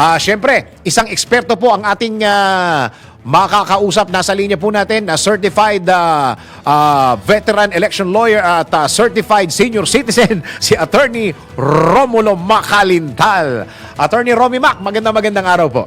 Ah, syempre, isang eksperto po ang ating ah, makakausap nasa linya po natin na certified ah, ah, veteran election lawyer at ah, certified senior citizen si Attorney Romulo Macalintal. Attorney Romy Mac, magandang magandang araw po.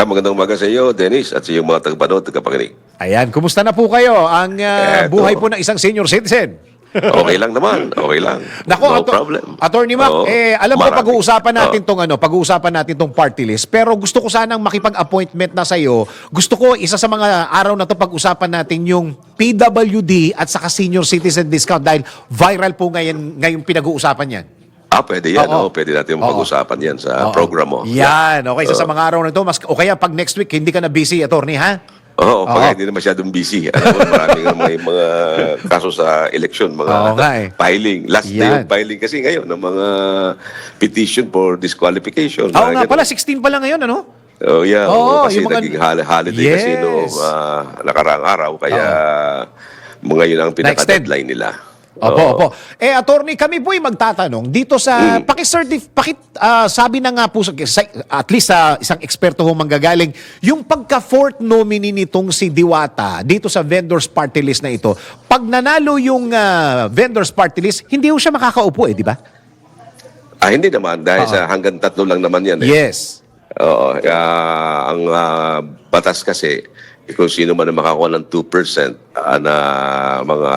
Ah, magandang umaga sa iyo, Dennis, at sa iyong mga tagapanood, tagapakinig. Ayan, kumusta na po kayo ang Eto. buhay po ng isang senior citizen? Okay lang naman, okay lang. Nako, no Ato- problem. Attorney Mac, Oo, eh, alam ko marami. pag-uusapan natin Oo. tong ano, pag-uusapan natin tong party list. Pero gusto ko sanang makipag-appointment na sa iyo. Gusto ko isa sa mga araw na to pag-usapan natin yung PWD at saka senior citizen discount dahil viral po ngayon ngayong pinag-uusapan yan. Ah, pwede yan. Oo. Oo. pwede natin Oo. pag-usapan yan sa Oo. program mo. Yan, okay. Isa sa mga araw na to, mas, o kaya pag next week, hindi ka na busy, attorney, ha? Oo, pag Oo. hindi na masyadong busy. Alam mo, maraming mga, mga kaso sa election, mga Oo nga eh. filing. Last day Yan. of filing kasi ngayon ng mga petition for disqualification. Oo mga nga ganun. pala, 16 pa lang ngayon, ano? Oh, yeah. Oo, Oo, kasi yung mga- naging hol- holiday kasi Yes. noong ah, nakaraang araw. Kaya mga yun ang pinaka-deadline nila. Opo, opo. Eh, attorney, kami po'y magtatanong dito sa, Mm. paki-certif, paki, ah, sabi na nga po, sa, sa- at least sa isang eksperto ho manggagaling, yung pagka-fourth nominee nitong si Diwata dito sa vendors party list na ito, pag nanalo yung ah, vendors party list, hindi ho siya makakaupo eh, di ba? Ah, hindi naman. Dahil sa hanggang tatlo lang naman yan. Eh. Yes. Oo. ah, ang ah, batas kasi, kung sino man ang makakuha ng 2% ah, na mga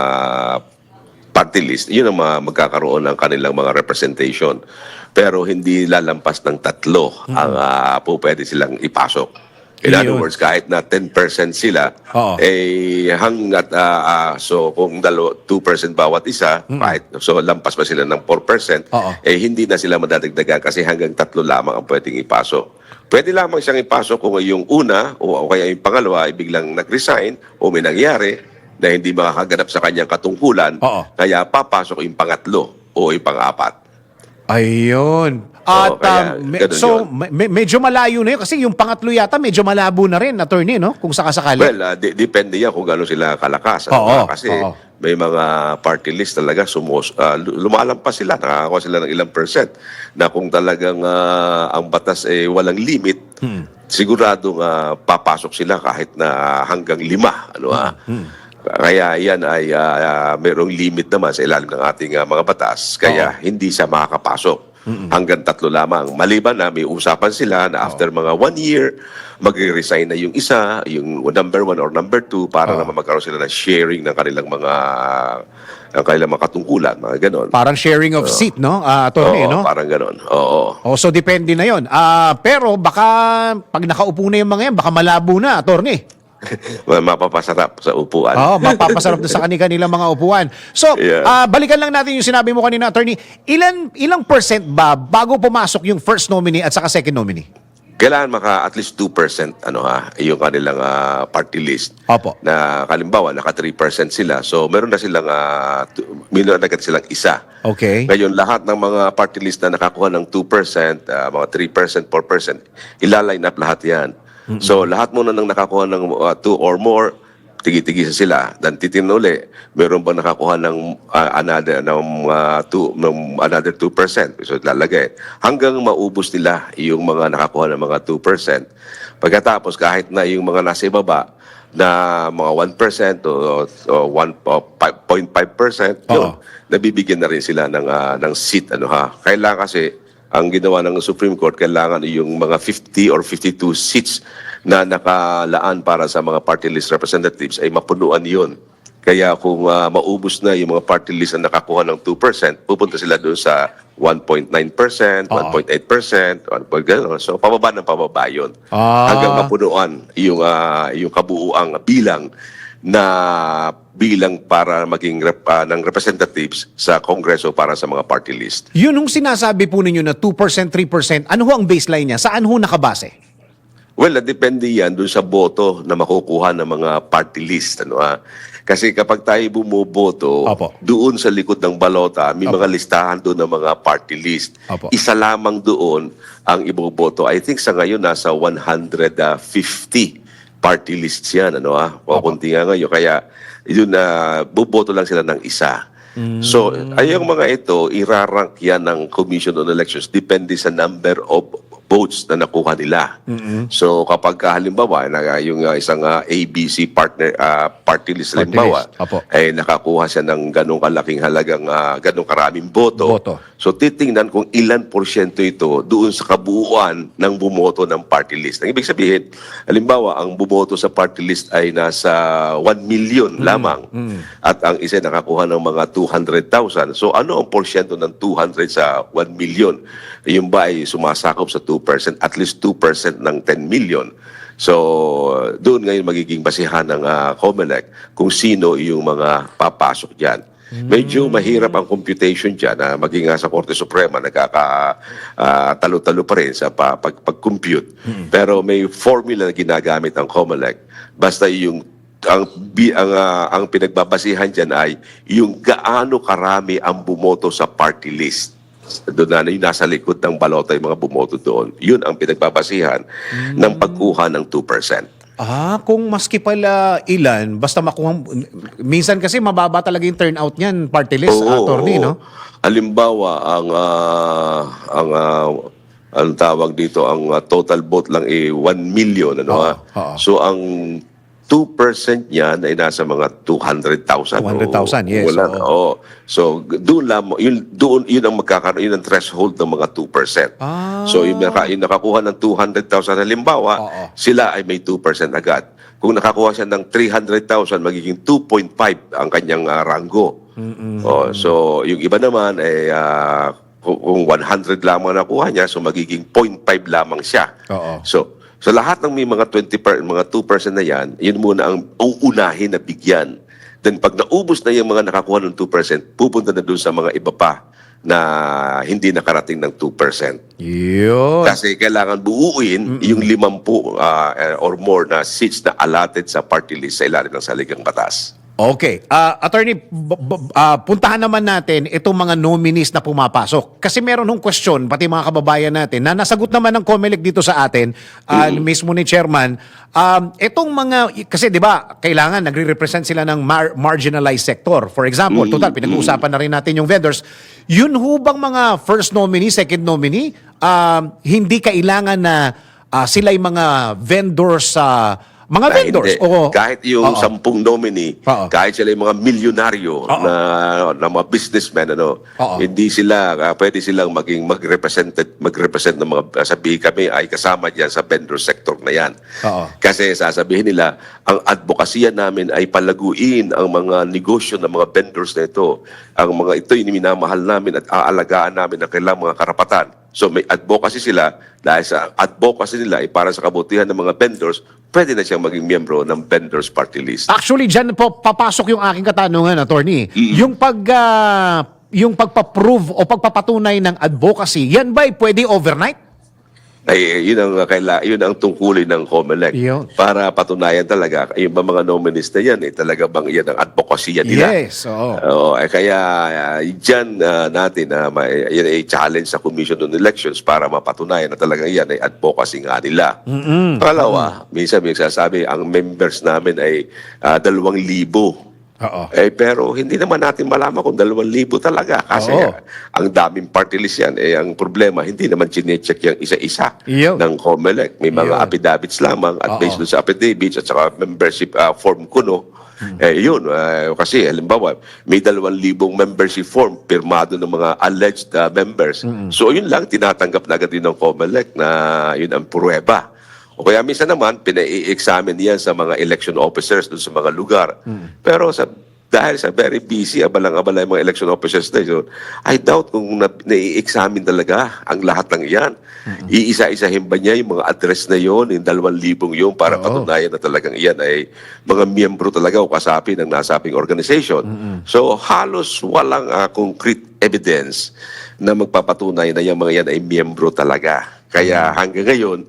party list, yun ang mga magkakaroon ng kanilang mga representation. Pero hindi lalampas ng tatlo ang ah, po pwede silang ipasok. In other words, kahit na 10% sila, Oo. eh hanggat, ah, ah, so kung dalo, 2% bawat isa, kahit, so lampas pa sila ng 4%, Oo. eh hindi na sila madadagdagan kasi hanggang tatlo lamang ang pwedeng ipasok. Pwede lamang siyang ipasok kung yung una o, o kaya yung pangalawa ay biglang nag-resign o may nangyari na hindi makakaganap sa kanyang katungkulan, Oo. kaya papasok yung pangatlo o yung pang-apat. Ayun. At kaya um, me- ganun so yun. me- me- medyo malayo na yun kasi yung pangatlo yata medyo malabo na rin attorney no kung sakasakali. Well, ah, di- depende yan kung gano'n sila kalakas. ano Oo, ba? kasi oo. may mga party list talaga sumos, ah, lu- lumalampas sila, nakakakuha sila ng ilang percent na kung talagang ah, ang batas ay walang limit, Hmm. siguradong ah, papasok sila kahit na hanggang lima. Ano, ah. Kaya yan ay ah, ah, mayroong limit naman sa ilalim ng ating ah, mga batas. Kaya hindi siya makakapasok. Hanggang tatlo lamang. Maliban na may usapan sila na after mga one year, mag-resign na yung isa, yung number one or number two, para naman magkaroon sila ng sharing ng kanilang mga ng kanilang mga katungkulan, mga ganon. Parang sharing of seat no ah, attorney Oo, no. parang ganon. Oo. Oh, so depende na 'yon. Ah, pero baka pag nakaupo na 'yung mga 'yan, baka malabo na, attorney. Mapapasarap sa upuan. Oh, mapapasarap na sa kanilang mga upuan. So, Yeah. ah, balikan lang natin 'yung sinabi mo kanina, attorney. Ilan ilang percent ba bago pumasok 'yung first nominee at saka second nominee? kailangan maka at least 2% ano ha, yung kanilang ah, party list. Opo. Na kalimbawa naka 3% sila. So meron na silang uh, meron na silang isa. Okay. Ngayon lahat ng mga party list na nakakuha ng 2%, ah, mga 3%, 4%, ilaline up lahat 'yan. So lahat muna ng nakakuha ng 2 or more tigi-tigi sila. Dan titin uli, meron ba nakakuha ng ah, another ng ah, two, ng another 2%. So lalagay. Hanggang maubos nila yung mga nakakuha ng mga 2%. Pagkatapos kahit na yung mga nasa ibaba na mga 1% o, o 1 o 5.5%, yun, Oo. nabibigyan na rin sila ng ah, ng seat ano ha. Kailangan kasi ang ginawa ng Supreme Court kailangan yung mga 50 or 52 seats na nakalaan para sa mga party list representatives ay mapunuan yun. Kaya kung ah, maubos na yung mga party list na nakakuha ng 2%, pupunta sila doon sa 1.9%, 1.8%, 1. gano'n. So, pababa ng pababa yun. Ah. Hanggang mapunuan yung, ah, yung kabuuang bilang na bilang para maging rep, ah, ng representatives sa Kongreso para sa mga party list. Yun yung sinasabi po ninyo na 2%, 3%, ano ho ang baseline niya? Saan ho nakabase? Well, depende yan dun sa boto na makukuha ng mga party list. Ano, ah. Kasi kapag tayo bumuboto, Opo. doon sa likod ng balota, may mga listahan doon ng mga party list. Opo. Isa lamang doon ang iboboto. I think sa ngayon nasa 150 party lists yan. Ano, ah. O kunti nga ngayon. Kaya yun na buboto lang sila ng isa. So, ay yung mga ito, irarank yan ng Commission on Elections depende sa number of votes na nakuha nila. So kapag ka, halimbawa na yung uh, isang uh, ABC partner uh, party list Party halimbawa list, opo. eh nakakuha siya ng ganong kalaking halagang uh, ganong karaming boto. Boto. So titingnan kung ilan porsyento ito doon sa kabuuan ng bumoto ng party list. Ang ibig sabihin, halimbawa ang bumoto sa party list ay nasa 1 million lamang at ang isa nakakuha ng mga 200,000. So ano ang porsyento ng 200 sa 1 million? Yung ba ay sumasakop sa 2%, at least 2% ng 10 million. So, doon ngayon magiging basihan ng uh, COMELEC kung sino yung mga papasok dyan. Medyo mahirap ang computation dyan na maging nga sa Korte Suprema nagkaka ah, talo-talo pa rin sa pa, pag, pag-compute. Pero may formula na ginagamit ang COMELEC. Basta yung ang bi, ang ah, ang pinagbabasihan diyan ay yung gaano karami ang bumoto sa party list. Doon na yung nasa likod ng balota yung mga bumoto doon. Yun ang pinagbabasihan ng pagkuha ng 2%. Ah, kung maski pala ilan, basta makuha, minsan kasi mababa talaga yung turnout niyan, party list, Oo, attorney, oo. no? Halimbawa, ang ah, ang ah, ang tawag dito, ang ah, total vote lang eh 1 million ano Oo, ah. oo. So ang 2% niyan ay nasa mga 200,000. 200,000, yes, Wala, oo. oo. So doon lang yun doon yun ang magkakaroon yun ang threshold ng mga 2%. Ah. So yung, naka, yung nakakuha ng 200,000 halimbawa, Oo. sila ay may 2% agad. Kung nakakuha siya ng 300,000, magiging 2.5 ang kanyang ah, ranggo. Oh, so yung iba naman ay ah, kung kung 100 lamang nakuha niya, so magiging 0.5 lamang siya. Oo. So so lahat ng may mga 20 per, mga 2% na yan, yun muna ang uunahin na bigyan. Then pag naubos na yung mga nakakuha ng 2%, pupunta na doon sa mga iba pa na hindi nakarating ng 2%. Yun. Kasi kailangan buuin yung limampu eh, or more na seats na allotted sa party list sa ilalim ng saligang batas. Okay. Ah, attorney, ah, puntahan naman natin itong mga nominees na pumapasok. Kasi meron hong question, pati mga kababayan natin, na nasagot naman ng COMELEC dito sa atin, ah, mismo ni Chairman, um, itong mga, kasi di ba, kailangan nagre-represent sila ng mar- marginalized sector. For example, total, pinag-uusapan na rin natin yung vendors. Yun ho bang mga first nominee, second nominee, um, hindi kailangan na ah, sila'y mga vendors sa mga Ah, vendors. hindi. Oo. Kahit yung Oo. sampung nominee, Oo. kahit sila yung mga milyonaryo na, na mga businessmen, ano, Oo. hindi sila, ah, pwede silang maging mag-represented, mag-represent ng mga, sabihin kami ay kasama dyan sa vendor sector na yan. Oo. Kasi sasabihin nila, ang advokasya namin ay palaguin ang mga negosyo ng mga vendors na ito. Ang mga ito yung minamahal namin at aalagaan namin ang kailang mga karapatan. So may advocacy sila dahil sa advocacy nila ay para sa kabutihan ng mga vendors, pwede na siyang maging miyembro ng vendors party list. Actually, dyan po papasok yung aking katanungan, attorney. Yung pag ah, yung pagpa-prove o pagpapatunay ng advocacy, yan ba pwede overnight? Ay, yun ang kaila, yun ang tungkulin ng COMELEC Yun. para patunayan talaga yung ba mga nominees na yan eh talaga bang yan ang advocacy nila. Yes, oo. Oo, eh, kaya uh, dyan ah, natin na may, yan ay challenge sa Commission on Elections para mapatunayan na talagang yan ay advocacy nga nila. Pangalawa, minsan may sasabi, ang members namin ay ah, dalawang libo. Oo. Eh, pero hindi naman natin malaman kung dalawang libo talaga. Kasi Oo. ang daming party list yan. Eh, ang problema, hindi naman chinecheck yung isa-isa Yun. ng COMELEC. May mga Yun. affidavits lamang at Oo. based doon sa affidavits at saka membership ah, form kuno. Hmm. Eh, yun. ah, kasi, halimbawa, may dalawang libong membership form pirmado ng mga alleged ah, members. Hmm. So, yun lang, tinatanggap na agad din ng COMELEC na yun ang pruweba. O kaya minsan naman, pinai-examine yan sa mga election officers doon sa mga lugar. Pero sa dahil sa very busy, abalang-abala yung mga election officers na yun, I doubt kung na, nai-examine talaga ang lahat ng iyan. Iisa-isahin ba niya yung mga address na yon, yung dalawang libong yun, para Oo. patunayan na talagang iyan ay mga miyembro talaga o kasapi ng nasabing organization. So halos walang ah, concrete evidence na magpapatunay na yung mga yan ay miyembro talaga. Kaya hanggang ngayon,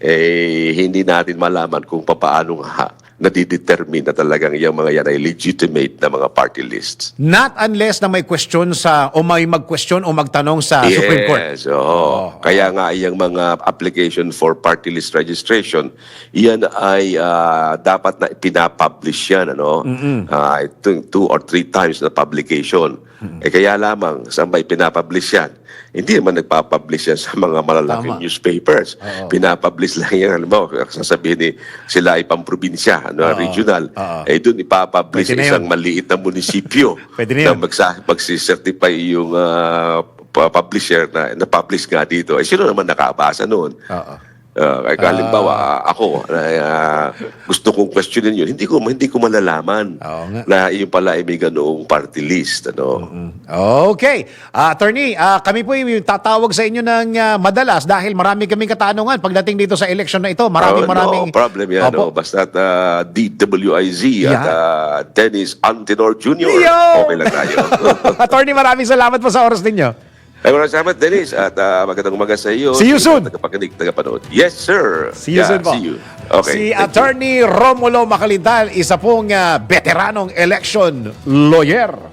eh, hindi natin malaman kung papaano nga nadidetermine na talagang yung mga yan ay legitimate na mga party lists. Not unless na may question sa, o may mag-question o magtanong sa Supreme Court. Yes, oo. Kaya nga yung mga application for party list registration, yan ay ah, dapat na pinapublish yan, ano? Ah, two, two or three times na publication. Eh kaya lamang, saan ba pinapublish yan? Hindi naman nagpapublish yan sa mga malalaking Tama. newspapers. Oo. Pinapublish lang yan. Alam mo, sasabihin ni sila ay pamprobinsya, ano, Oo. regional. Oo. Eh doon ipapublish Pwede na sa isang yun. maliit na munisipyo Pwede na yun. magsa- magsicertify yung ah, pa- publisher na na-publish nga dito. Eh sino naman nakabasa noon? Oo. Uh, kaya halimbawa, ah, ako, ah, gusto kong questionin yun, hindi ko, hindi ko malalaman Oo nga. na yung pala ay may ganoong party list. Ano? Okay. Ah, attorney, ah, kami po yung tatawag sa inyo ng ah, madalas dahil marami kaming katanungan pagdating dito sa election na ito. Maraming maraming... No problem yan. Opo. No? Basta uh, DWIZ at Yeah. ah, Dennis Antenor Jr. Yo! Okay lang tayo. attorney, maraming salamat po sa oras ninyo. Ay, maraming salamat, Dennis. At ah, magandang umaga sa iyo. See you soon. Tagapakinig, tagapanood. Yes, sir. See you Yeah, soon po. See you. Okay. Si thank you. Attorney Romulo Macalintal, isa pong ah, veteranong election lawyer.